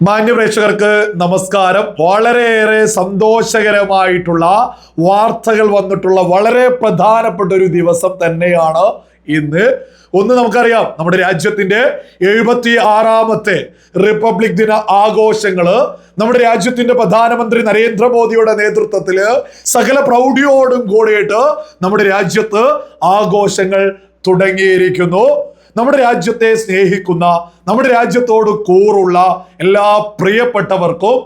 മാന്യ പ്രേക്ഷകർക്ക് നമസ്കാരം. വളരെയേറെ സന്തോഷകരമായിട്ടുള്ള വാർത്തകൾ വന്നിട്ടുള്ള വളരെ പ്രധാനപ്പെട്ട ഒരു ദിവസം തന്നെയാണ് ഇന്ന്. ഒന്ന് നമുക്കറിയാം നമ്മുടെ രാജ്യത്തിന്റെ എഴുപത്തി ആറാമത്തെ റിപ്പബ്ലിക് ദിന ആഘോഷങ്ങൾ. നമ്മുടെ രാജ്യത്തിന്റെ പ്രധാനമന്ത്രി നരേന്ദ്രമോദിയുടെ നേതൃത്വത്തിൽ സകല പ്രൗഢിയോടും കൂടിയിട്ട് നമ്മുടെ രാജ്യത്ത് ആഘോഷങ്ങൾ തുടങ്ങിയിരിക്കുന്നു. നമ്മുടെ രാജ്യത്തെ സ്നേഹിക്കുന്ന നമ്മുടെ രാജ്യത്തോട് കൂറുള്ള എല്ലാ പ്രിയപ്പെട്ടവർക്കും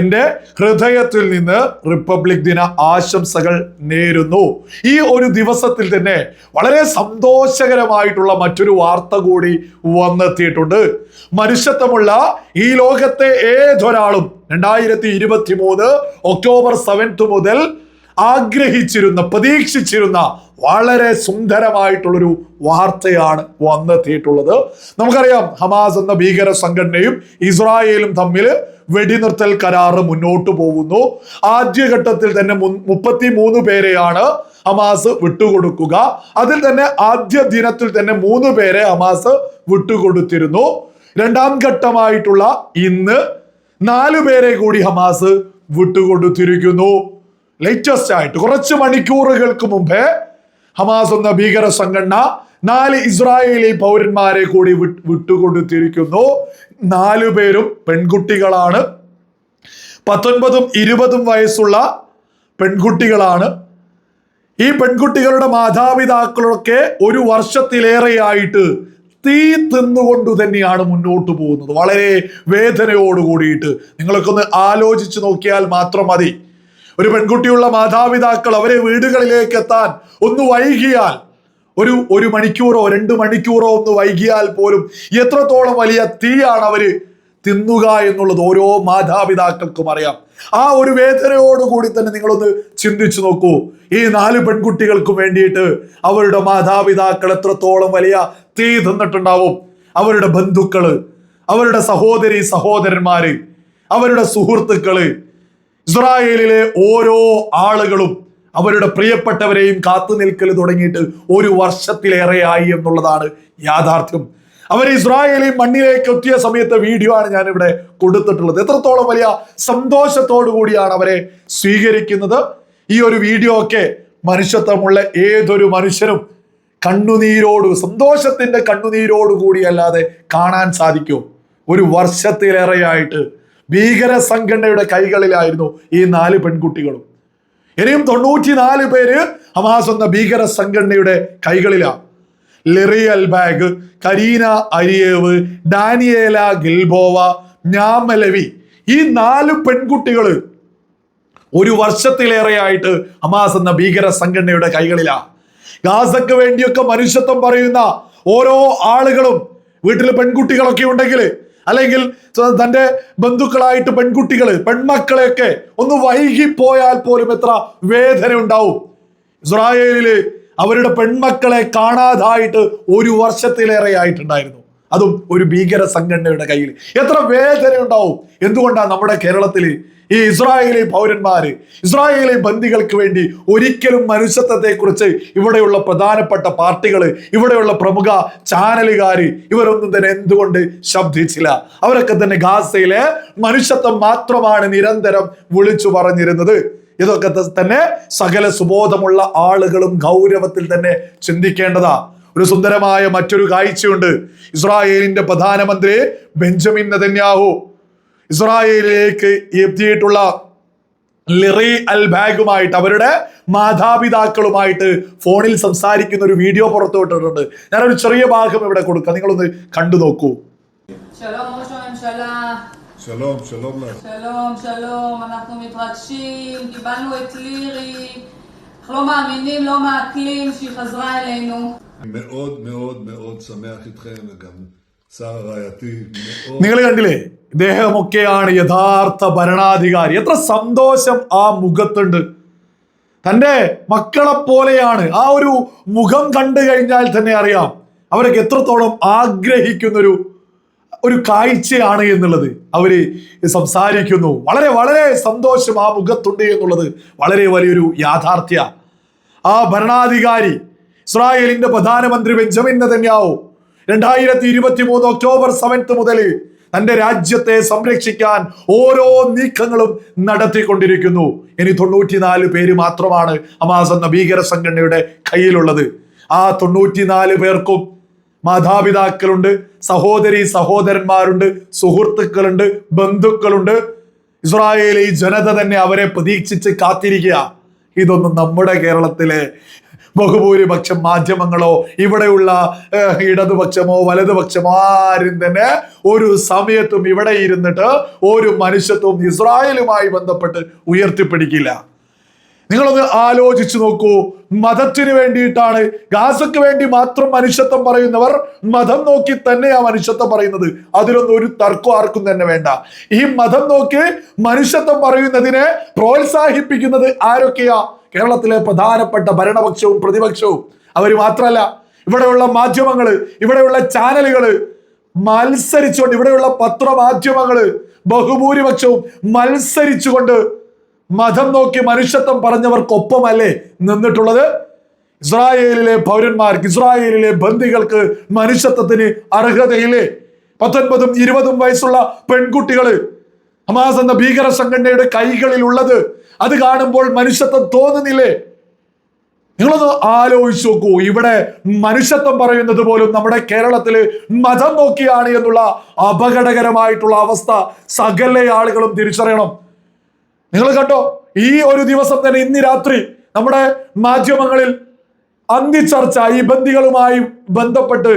എന്റെ ഹൃദയത്തിൽ നിന്ന് റിപ്പബ്ലിക് ദിന ആശംസകൾ നേരുന്നു. ഈ ഒരു ദിവസത്തിൽ തന്നെ വളരെ സന്തോഷകരമായിട്ടുള്ള മറ്റൊരു വാർത്ത കൂടി വന്നെത്തിയിട്ടുണ്ട്. മനുഷ്യത്വമുള്ള ഈ ലോകത്തെ ഏതൊരാളും രണ്ടായിരത്തി ഇരുപത്തി മൂന്ന് ഒക്ടോബർ സെവൻത്ത് മുതൽ ആഗ്രഹിച്ചിരുന്ന പ്രതീക്ഷിച്ചിരുന്ന വളരെ സുന്ദരമായിട്ടുള്ളൊരു വാർത്തയാണ് വന്നെത്തിയിട്ടുള്ളത്. നമുക്കറിയാം ഹമാസ് എന്ന ഭീകര സംഘടനയും ഇസ്രായേലും തമ്മിൽ വെടിനിർത്തൽ കരാറ് മുന്നോട്ട് പോകുന്നു. ആദ്യഘട്ടത്തിൽ തന്നെ മുപ്പത്തി മൂന്ന് പേരെയാണ് ഹമാസ് വിട്ടുകൊടുക്കുക. അതിൽ തന്നെ ആദ്യ ദിനത്തിൽ തന്നെ മൂന്ന് പേരെ ഹമാസ് വിട്ടുകൊടുത്തിരുന്നു. രണ്ടാം ഘട്ടമായിട്ടുള്ള ഇന്ന് നാലു പേരെ കൂടി ഹമാസ് വിട്ടുകൊടുത്തിരിക്കുന്നു. ലേറ്റസ്റ്റ് ആയിട്ട് കുറച്ച് മണിക്കൂറുകൾക്ക് മുമ്പേ ഹമാസ് എന്ന ഭീകര സംഘടന നാല് ഇസ്രായേലി പൗരന്മാരെ കൂടി വിട്ട് വിട്ടുകൊടുത്തിരിക്കുന്നു. നാലു പേരും പെൺകുട്ടികളാണ്. പത്തൊൻപതും ഇരുപതും വയസ്സുള്ള പെൺകുട്ടികളാണ്. ഈ പെൺകുട്ടികളുടെ മാതാപിതാക്കളൊക്കെ ഒരു വർഷത്തിലേറെയായിട്ട് തീ തിന്നുകൊണ്ട് തന്നെയാണ് മുന്നോട്ട് പോകുന്നത്. വളരെ വേദനയോട് കൂടിയിട്ട്. നിങ്ങളൊക്കെ ആലോചിച്ച് നോക്കിയാൽ മാത്രം മതി. ഒരു പെൺകുട്ടിയുള്ള മാതാപിതാക്കൾ അവരെ വീടുകളിലേക്ക് എത്താൻ ഒന്ന് വൈകിയാൽ ഒരു ഒരു മണിക്കൂറോ രണ്ട് മണിക്കൂറോ ഒന്ന് വൈകിയാൽ പോലും എത്രത്തോളം വലിയ തീയാണ് അവർ തിന്നുക എന്നുള്ളത് ഓരോ മാതാപിതാക്കൾക്കും അറിയാം. ആ ഒരു വേദനയോടുകൂടി തന്നെ നിങ്ങളൊന്ന് ചിന്തിച്ചു നോക്കൂ. ഈ നാല് പെൺകുട്ടികൾക്കും വേണ്ടിയിട്ട് അവരുടെ മാതാപിതാക്കൾ എത്രത്തോളം വലിയ തീ തന്നിട്ടുണ്ടാവും. അവരുടെ ബന്ധുക്കൾ അവരുടെ സഹോദരി സഹോദരന്മാര് അവരുടെ സുഹൃത്തുക്കൾ ഇസ്രായേലിലെ ഓരോ ആളുകളും അവരുടെ പ്രിയപ്പെട്ടവരെയും കാത്തു നിൽക്കൽ തുടങ്ങിയിട്ട് ഒരു വർഷത്തിലേറെയായി എന്നുള്ളതാണ് യാഥാർത്ഥ്യം. അവർ ഇസ്രായേലി മണ്ണിലേക്ക് എത്തിയ സമയത്തെ വീഡിയോ ആണ് ഞാൻ ഇവിടെ കൊടുത്തിട്ടുള്ളത്. എത്രത്തോളം വലിയ സന്തോഷത്തോടു കൂടിയാണ് അവരെ സ്വീകരിക്കുന്നത്. ഈ ഒരു വീഡിയോ ഒക്കെ മനുഷ്യത്വമുള്ള ഏതൊരു മനുഷ്യനും കണ്ണുനീരോട് സന്തോഷത്തിന്റെ കണ്ണുനീരോട് കൂടിയല്ലാതെ കാണാൻ സാധിക്കും. ഒരു വർഷത്തിലേറെയായിട്ട് ഭീകര സംഘടനയുടെ കൈകളിലായിരുന്നു ഈ നാല് പെൺകുട്ടികളും. ഇനിയും തൊണ്ണൂറ്റിനാല് പേര് ഹമാസ് എന്ന ഭീകര സംഘടനയുടെ കൈകളിലാണ് Liri Albag Karina Ariev Daniela Gilboa Naama Levy ഈ നാല് പെൺകുട്ടികൾ ഒരു വർഷത്തിലേറെയായിട്ട് ഹമാസ് എന്ന ഭീകര സംഘടനയുടെ കൈകളിലാണ് ഗാസക്ക് വേണ്ടിയൊക്കെ മനുഷ്യത്വം പറയുന്ന ഓരോ ആളുകളും വീട്ടിൽ പെൺകുട്ടികളൊക്കെ ഉണ്ടെങ്കിൽ അല്ലെങ്കിൽ തന്റെ ബന്ധുക്കളായിട്ട് പെൺകുട്ടികൾ പെൺമക്കളെയൊക്കെ ഒന്ന് വൈകിപ്പോയാൽ പോലും എത്ര വേദന ഉണ്ടാവും. ഇസ്രായേലിൽ അവരുടെ പെൺമക്കളെ കാണാതായിട്ട് ഒരു വർഷത്തിലേറെ ആയിട്ടുണ്ടായിരുന്നു അതും ഒരു ഭീകര സംഘടനയുടെ കയ്യിൽ. എത്ര വേദന ഉണ്ടാവും എന്തുകൊണ്ടാണ് നമ്മുടെ കേരളത്തിൽ ഈ ഇസ്രായേലി പൗരന്മാര് ഇസ്രായേലി ബന്ദികൾക്ക് വേണ്ടി ഒരിക്കലും മനുഷ്യത്വത്തെ കുറിച്ച് ഇവിടെയുള്ള പ്രധാനപ്പെട്ട പാർട്ടികൾ ഇവിടെയുള്ള പ്രമുഖ ചാനലുകാര് ഇവരൊന്നും തന്നെ എന്തുകൊണ്ട് ശബ്ദിച്ചില്ല? അവരൊക്കെ തന്നെ ഗാസയിലെ മനുഷ്യത്വം മാത്രമാണ് നിരന്തരം വിളിച്ചു പറഞ്ഞിരുന്നത്. ഇതൊക്കെ തന്നെ സകല സുബോധമുള്ള ആളുകളും ഗൗരവത്തിൽ തന്നെ ചിന്തിക്കേണ്ടതാ. ഒരു സുന്ദരമായ മറ്റൊരു കാഴ്ചയുണ്ട് ഇസ്രായേലിന്റെ പ്രധാനമന്ത്രി ബെഞ്ചമിൻ നെതന്യാഹു ഇസ്രായേലിലേക്ക് എത്തിയിട്ടുള്ള ലിറി അൽ ബാഗുമായിട്ട് അവരുടെ മാതാപിതാക്കളുമായിട്ട് ഫോണിൽ സംസാരിക്കുന്ന ഒരു വീഡിയോ പുറത്തു വിട്ടിട്ടുണ്ട് ഞാനൊരു ചെറിയ ഭാഗം ഇവിടെ കൊടുക്കാം നിങ്ങളൊന്ന് കണ്ടു നോക്കൂ שלום ראש הממשלה, שלום, שלום לך. שלום, שלום, אנחנו מתרגשים, קיבלנו את לירי, אנחנו לא מאמינים, לא מעכלים שהיא חזרה אלינו. אני מאוד מאוד מאוד שמח איתכם, וגם שרה רעייתי מאוד... നിങ്ങൾ കണ്ടില്ലേ ഇദ്ദേഹമൊക്കെയാണ് യഥാർത്ഥ ഭരണാധികാരി എത്ര സന്തോഷം ആ മുഖത്തുണ്ട് തന്റെ മക്കളെ പോലെയാണ് ആ ഒരു മുഖം കണ്ടു കഴിഞ്ഞാൽ തന്നെ അറിയാം അവരൊക്കെ എത്രത്തോളം ആഗ്രഹിക്കുന്നൊരു ഒരു കാഴ്ചയാണ് എന്നുള്ളത് അവര് സംസാരിക്കുന്നു വളരെ വളരെ സന്തോഷം ആ മുഖത്തുണ്ട് എന്നുള്ളത് വളരെ വലിയൊരു യാഥാർത്ഥ്യ ആ ഭരണാധികാരി ഇസ്രായേലിന്റെ പ്രധാനമന്ത്രി ബെഞ്ചമിൻ നെതന്യാവു രണ്ടായിരത്തി ഇരുപത്തി മൂന്ന് ഒക്ടോബർ സെവൻത്ത് മുതൽ തന്റെ രാജ്യത്തെ സംരക്ഷിക്കാൻ ഓരോ നീക്കങ്ങളും നടത്തിക്കൊണ്ടിരിക്കുന്നു. ഇനി തൊണ്ണൂറ്റിനാല് പേര് മാത്രമാണ് ഹമാസ് എന്ന ഭീകര സംഘടനയുടെ കയ്യിലുള്ളത്. ആ തൊണ്ണൂറ്റിനാല് പേർക്കും മാതാപിതാക്കളുണ്ട് സഹോദരി സഹോദരന്മാരുണ്ട് സുഹൃത്തുക്കളുണ്ട് ബന്ധുക്കളുണ്ട്. ഇസ്രായേലി ജനത തന്നെ അവരെ പ്രതീക്ഷിച്ച് കാത്തിരിക്കുക. ഇതൊന്നും നമ്മുടെ കേരളത്തിലെ ബഹുഭൂരിപക്ഷം മാധ്യമങ്ങളോ ഇവിടെയുള്ള ഇടതുപക്ഷമോ വലതുപക്ഷമോ ആരും തന്നെ ഒരു സമയത്തും ഇവിടെ ഇരുന്നിട്ട് ഒരു മനുഷ്യത്വം ഇസ്രായേലുമായി ബന്ധപ്പെട്ട് ഉയർത്തിപ്പിടിക്കില്ല. നിങ്ങളൊന്ന് ആലോചിച്ചു നോക്കൂ. മതത്തിന് വേണ്ടിയിട്ടാണ് ഗാസക്ക് വേണ്ടി മാത്രം മനുഷ്യത്വം പറയുന്നവർ മതം നോക്കി തന്നെയാ മനുഷ്യത്വം പറയുന്നത്. അതിലൊന്നും ഒരു തർക്കം ആർക്കും തന്നെ വേണ്ട. ഈ മതം നോക്കി മനുഷ്യത്വം പറയുന്നതിനെ പ്രോത്സാഹിപ്പിക്കുന്നത് ആരൊക്കെയാ? കേരളത്തിലെ പ്രധാനപ്പെട്ട ഭരണപക്ഷവും പ്രതിപക്ഷവും അവർ മാത്രമല്ല ഇവിടെയുള്ള മാധ്യമങ്ങൾ ഇവിടെയുള്ള ചാനലുകൾ മത്സരിച്ചുകൊണ്ട് ഇവിടെയുള്ള പത്രമാധ്യമങ്ങൾ ബഹുഭൂരിപക്ഷവും മത്സരിച്ചുകൊണ്ട് മതം നോക്കി മനുഷ്യത്വം പറഞ്ഞവർക്കൊപ്പമല്ലേ നിന്നിട്ടുള്ളത്? ഇസ്രായേലിലെ പൗരന്മാർക്ക് ഇസ്രായേലിലെ ബന്ദികൾക്ക് മനുഷ്യത്വത്തിന് അർഹതയില്ലേ? പത്തൊൻപതും ഇരുപതും വയസ്സുള്ള പെൺകുട്ടികൾ ഹമാസ് എന്ന ഭീകര സംഘടനയുടെ കൈകളിൽ ഉള്ളത് അത് കാണുമ്പോൾ മനുഷ്യത്വം തോന്നുന്നില്ലേ? നിങ്ങളൊന്ന് ആലോചിച്ച് നോക്കൂ. ഇവിടെ മനുഷ്യത്വം പറയുന്നത് പോലും നമ്മുടെ കേരളത്തിൽ മതം നോക്കിയാണ് എന്നുള്ള അപകടകരമായിട്ടുള്ള അവസ്ഥ സകല ആളുകളും തിരിച്ചറിയണം. നിങ്ങൾ കണ്ടോ? ഈ ഒരു ദിവസം തന്നെ ഇന്ന് രാത്രി നമ്മുടെ മാധ്യമങ്ങളിൽ അന്തിച്ചർച്ച ഈ ബന്ദികളുമായി ബന്ധപ്പെട്ട്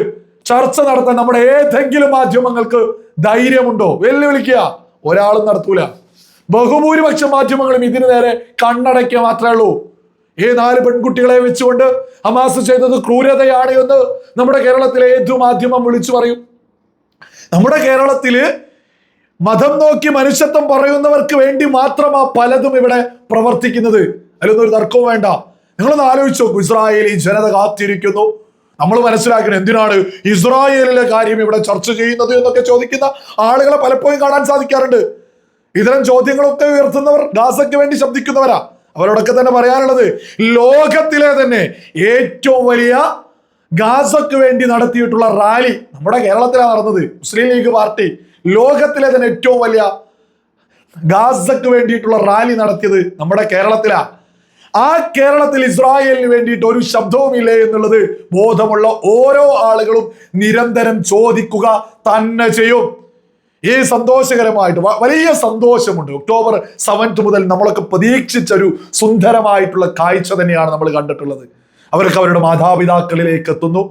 ചർച്ച നടത്താൻ നമ്മുടെ ഏതെങ്കിലും മാധ്യമങ്ങൾക്ക് ധൈര്യമുണ്ടോ? വെല്ലുവിളിക്കുക. ഒരാളും നടത്തൂല. ബഹുഭൂരിപക്ഷ മാധ്യമങ്ങളും ഇതിനു നേരെ കണ്ണടയ്ക്കുക മാത്രമേ ഉള്ളൂ. ഈ നാല് പെൺകുട്ടികളെ വെച്ചുകൊണ്ട് ഹമാസ് ചെയ്തത് ക്രൂരതയാണ് എന്ന് നമ്മുടെ കേരളത്തിലെ ഏതു മാധ്യമം വിളിച്ചു പറയും. നമ്മുടെ കേരളത്തിൽ മതം നോക്കി മനുഷ്യത്വം പറയുന്നവർക്ക് വേണ്ടി മാത്രമാ പലതും ഇവിടെ പ്രവർത്തിക്കുന്നത്. അതിലൊന്നും ഒരു തർക്കവും വേണ്ട. നിങ്ങളൊന്ന് ആലോചിച്ച് നോക്കൂ. ഇസ്രായേലി ജനത കാത്തിരിക്കുന്നു. നമ്മൾ മനസ്സിലാക്കണം എന്തിനാണ് ഇസ്രായേലിലെ കാര്യം ഇവിടെ ചർച്ച ചെയ്യുന്നത് എന്നൊക്കെ ചോദിക്കുന്ന ആളുകളെ പലപ്പോഴും കാണാൻ സാധിക്കാറുണ്ട്. ഇത്തരം ചോദ്യങ്ങളൊക്കെ ഉയർത്തുന്നവർ ഗാസയ്ക്ക് വേണ്ടി ശബ്ദിക്കുന്നവരാ. അവരോടൊക്കെ തന്നെ പറയാനുള്ളത് ലോകത്തിലെ തന്നെ ഏറ്റവും വലിയ ഗാസക്ക് വേണ്ടി നടത്തിയിട്ടുള്ള റാലി നമ്മുടെ കേരളത്തിലാണ് നടന്നത്. മുസ്ലിം ലീഗ് പാർട്ടി ലോകത്തിലെ തന്നെ ഏറ്റവും വലിയ ഗാസക്ക് വേണ്ടിയിട്ടുള്ള റാലി നടത്തിയത് നമ്മുടെ കേരളത്തിലാ. ആ കേരളത്തിൽ ഇസ്രായേലിന് വേണ്ടിയിട്ട് ഒരു ശബ്ദവുമില്ലേ എന്നുള്ളത് ബോധമുള്ള ഓരോ ആളുകളും നിരന്തരം ചോദിക്കുക തന്നെ ചെയ്യും. ഈ സന്തോഷകരമായിട്ട് വലിയ സന്തോഷമുണ്ട്. ഒക്ടോബർ സെവൻത്ത് മുതൽ നമ്മളൊക്കെ പ്രതീക്ഷിച്ച ഒരു സുന്ദരമായിട്ടുള്ള കാഴ്ച തന്നെയാണ് നമ്മൾ കണ്ടിട്ടുള്ളത്. അവർക്ക് അവരുടെ മാതാപിതാക്കളിലേക്ക് എത്തുന്നു.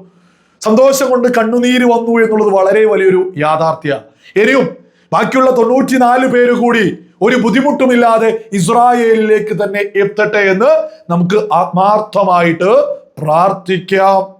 സന്തോഷം കൊണ്ട് കണ്ണുനീര് വന്നു എന്നുള്ളത് വളരെ വലിയൊരു യാഥാർത്ഥ്യ. ഇനിയും ബാക്കിയുള്ള തൊണ്ണൂറ്റിനാല് പേര് കൂടി ഒരു ബുദ്ധിമുട്ടുമില്ലാതെ ഇസ്രായേലിലേക്ക് തന്നെ എത്തട്ടെ എന്ന് നമുക്ക് ആത്മാർത്ഥമായിട്ട് പ്രാർത്ഥിക്കാം.